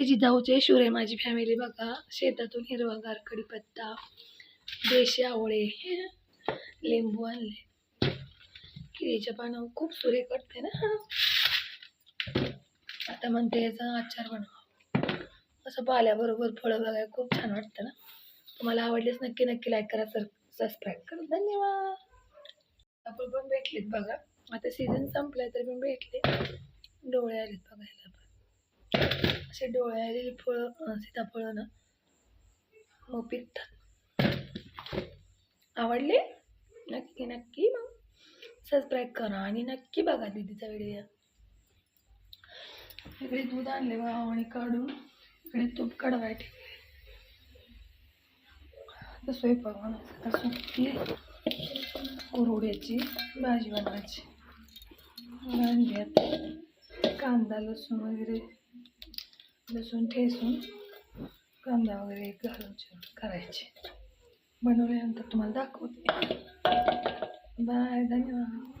जिजाऊचे शिवरे माझी फॅमिली बघा. शेतातून हिरवागार कडीपत्ता देशी आवळे लिंबू आणले. केळीच्या पानावर खूप सुरे करते ना? आता म्हणते याचा आचार बनवा. असं पाल्याबरोबर फळं बघायला खूप छान वाटतं ना? तुम्हाला आवडलेच नक्की नक्की लाईक करा सर सबस्क्राईब करा. धन्यवाद. आपण पण भेटलेत बघा. आता सीझन संपलाय तरी पण भेटले. डोळे आलेत बघायला. पण असे डोळे फळं सीताफळं ना मग पिकतात. आवडले? नक्की नक्की मग. सबस्क्राईब करा आणि नक्की बघा दीदीचा व्हिडिओ इकडे दूध आणले बा आणि काढून इकडे तूप काढवाय ठेवले. स्वयंपाक बनायचा का सुकी कुरवड्याची भाजी बनवायची. कांदा लसूण वगैरे. लसूण ठेसून कांदा वगैरे घालून करायचे. बनवल्यानंतर तुम्हाला दाखवते. बाय धन्यवाद.